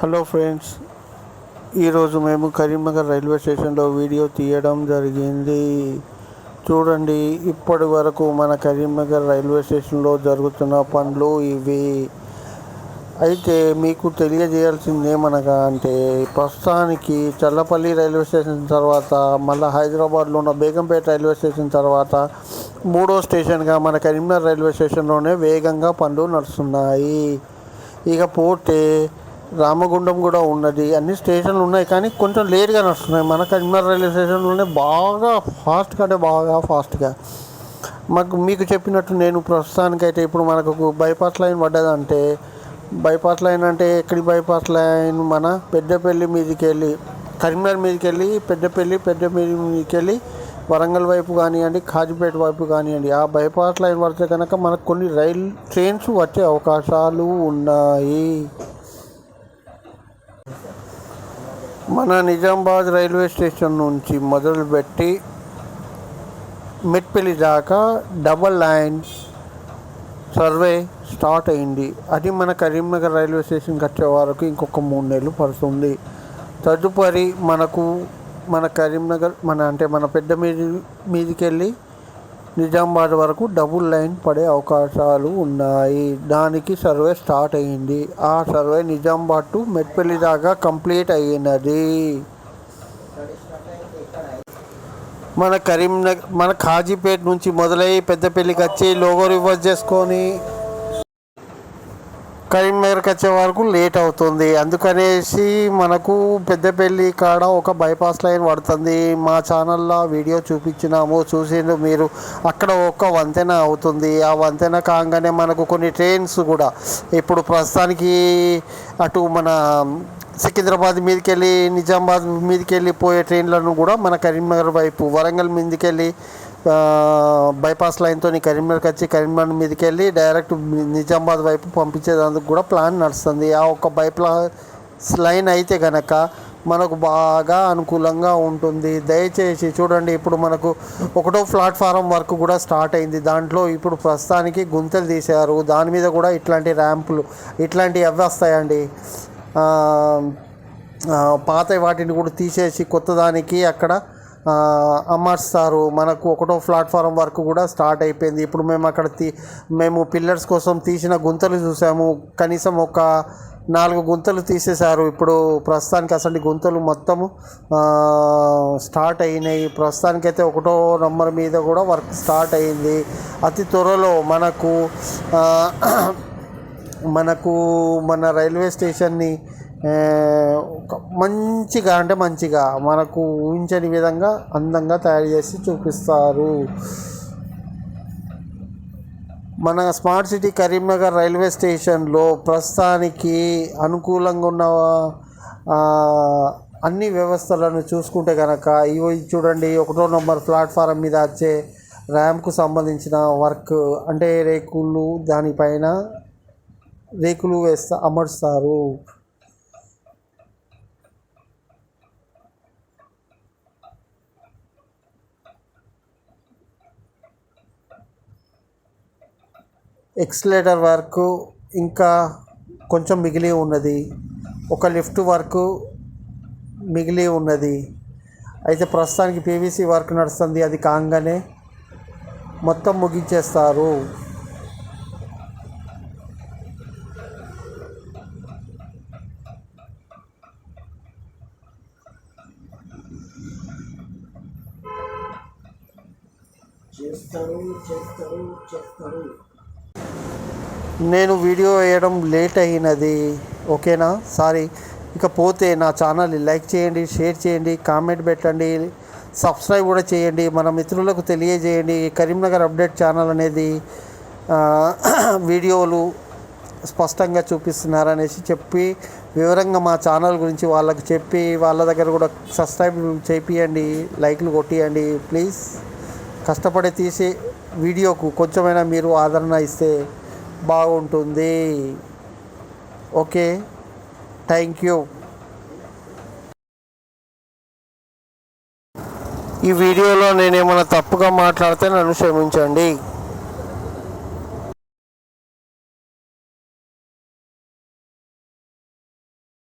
Hello friends ఈరోజు మేము Karimnagar railway స్టేషన్లో వీడియో తీయడం జరిగింది. చూడండి ఇప్పటి వరకు మన కరీంనగర్ రైల్వే స్టేషన్లో జరుగుతున్న పనులు ఇవి. అయితే మీకు తెలియజేయాల్సింది ఏమనగా అంటే ప్రస్తుతానికి చల్లపల్లి రైల్వే స్టేషన్ తర్వాత మళ్ళీ హైదరాబాద్లో ఉన్న బేగంపేట రైల్వే స్టేషన్ తర్వాత మూడో స్టేషన్గా మన కరీంనగర్ రైల్వే స్టేషన్లోనే వేగంగా పనులు నడుస్తున్నాయి. ఇక పోతే రామగుండం కూడా ఉన్నది. అన్ని స్టేషన్లు ఉన్నాయి కానీ కొంచెం లేట్గా నడుస్తున్నాయి మన కరీంనగర్ రైల్వే స్టేషన్లోనే బాగా ఫాస్ట్గా అంటే బాగా ఫాస్ట్గా. మాకు మీకు చెప్పినట్టు నేను ప్రస్తుతానికైతే ఇప్పుడు మనకు బైపాస్ లైన్ పడ్డదంటే బైపాస్ లైన్ అంటే ఎక్కడి బైపాస్ లైన్? మన పెద్దపల్లి మీదకి వెళ్ళి కరీంనగర్ మీదకి వెళ్ళి పెద్దపల్లి పెద్దపల్లి మీదకి వెళ్ళి వరంగల్ వైపు కానివ్వండి కాజీపేట వైపు కానివ్వండి ఆ బైపాస్ లైన్ పడితే కనుక మనకు కొన్ని రైల్ ట్రైన్స్ వచ్చే అవకాశాలు ఉన్నాయి. మన నిజామాబాద్ రైల్వే స్టేషన్ నుంచి మొదలుపెట్టి మెట్పల్లి దాకా డబల్ లైన్ సర్వే స్టార్ట్ అయింది. అది మన కరీంనగర్ రైల్వే స్టేషన్కి వచ్చే వరకు ఇంకొక మూడు నెలలు పడుతుంది. తదుపరి మనకు మన కరీంనగర్ మన అంటే మన పెద్ద మీది మీదికెళ్ళి నిజామాబాద్ వరకు డబుల్ లైన్ పడే అవకాశాలు ఉన్నాయి. దానికి సర్వే స్టార్ట్ అయ్యింది ఆ సర్వే నిజామాబాద్ టు మెట్పల్లి దాకా కంప్లీట్ అయినది. మన కరీంనగర్ మన ఖాజీపేట నుంచి మొదలై పెద్దపల్లికి వచ్చి లోగో రివర్స్ చేసుకొని కరీంనగర్కి వచ్చే వరకు లేట్ అవుతుంది. అందుకనేసి మనకు పెద్దపల్లి కాడ ఒక బైపాస్ లైన్ పడుతుంది. మా ఛానల్లో వీడియో చూపించినాము. చూసిండు మీరు. అక్కడ ఒక వంతెన అవుతుంది. ఆ వంతెన కాగానే మనకు కొన్ని ట్రైన్స్ కూడా ఇప్పుడు ప్రస్తుతానికి అటు మన సికింద్రాబాద్ మీదకి వెళ్ళి నిజామాబాద్ మీదకి వెళ్ళి పోయే ట్రైన్లను కూడా మన కరీంనగర్ వైపు వరంగల్ మీదకి వెళ్ళి బైపాస్ లైన్తో కరీంనగర్కి వచ్చి కరీంనగర్ మీదకి వెళ్ళి డైరెక్ట్ నిజామాబాద్ వైపు పంపించేందుకు కూడా ప్లాన్ నడుస్తుంది. ఆ ఒక్క బైపాస్ లైన్ అయితే కనుక మనకు బాగా అనుకూలంగా ఉంటుంది. దయచేసి చూడండి ఇప్పుడు మనకు ఒకటో ప్లాట్ఫారం వర్క్ కూడా స్టార్ట్ అయింది. దాంట్లో ఇప్పుడు ప్రస్తుతానికి గుంతలు తీశారు. దాని మీద కూడా ఇట్లాంటి ర్యాంపులు ఇట్లాంటివి అవి వస్తాయండి. పాత వాటిని కూడా తీసేసి కొత్త దానికి అక్కడ అమర్స్తారు మనకు ఒకటో ప్లాట్ఫారం వరకు కూడా స్టార్ట్ అయిపోయింది. ఇప్పుడు మేము అక్కడ తీ మేము పిల్లర్స్ కోసం తీసిన గుంతలు చూసాము. కనీసం ఒక నాలుగు గుంతలు తీసేశారు. ఇప్పుడు ప్రస్తుతానికి అసలు గుంతలు మొత్తము స్టార్ట్ అయినాయి. ప్రస్తుతానికైతే ఒకటో నంబర్ మీద కూడా వర్క్ స్టార్ట్ అయింది. అతి త్వరలో మనకు మనకు మన రైల్వే స్టేషన్ని మంచిగా అంటే మంచిగా మనకు ఊహించని విధంగా అందంగా తయారు చేసి చూపిస్తారు. మన స్మార్ట్ సిటీ కరీంనగర్ రైల్వే స్టేషన్లో ప్రస్తుతానికి అనుకూలంగా ఉన్న అన్ని వ్యవస్థలను చూసుకుంటే కనుక ఇవి చూడండి ఒకటో నెంబర్ ప్లాట్ఫారం మీద వచ్చే ర్యాంప్కు సంబంధించిన వర్క్ అంటే రేకులు దానిపైన రేకులు వేస్తా అమర్స్తారు. ఎక్స్లేటర్ వర్క్ ఇంకా కొంచెం మిగిలి ఉన్నది. ఒక లిఫ్ట్ వర్క్ మిగిలి ఉన్నది. అయితే ప్రస్తుతానికి పీవీసీ వర్క్ నడుస్తుంది. అది కాగానే మొత్తం ముగించేస్తారు. చేస్తారు చేస్తారు చేస్తారు. నేను వీడియో వేయడం లేట్ అయినది. ఓకేనా? సారీ. ఇకపోతే నా ఛానల్ని లైక్ చేయండి షేర్ చేయండి కామెంట్ పెట్టండి సబ్స్క్రైబ్ కూడా చేయండి. మన మిత్రులకు తెలియజేయండి. కరీంనగర్ అప్డేట్ ఛానల్ అనేది వీడియోలు స్పష్టంగా చూపిస్తున్నారనేసి చెప్పి వివరంగా మా ఛానల్ గురించి వాళ్ళకి చెప్పి వాళ్ళ దగ్గర కూడా సబ్స్క్రైబ్ చేపియండి లైక్లు కొట్టియండి. ప్లీజ్. కష్టపడి తీసే వీడియోకు కొంచెమైనా మీరు ఆదరణ ఇస్తే బాగుంటుంది. Okay thank you. ఈ వీడియోలో నేనేమైనా తప్పుగా మాట్లాడితే నన్ను క్షమించండి.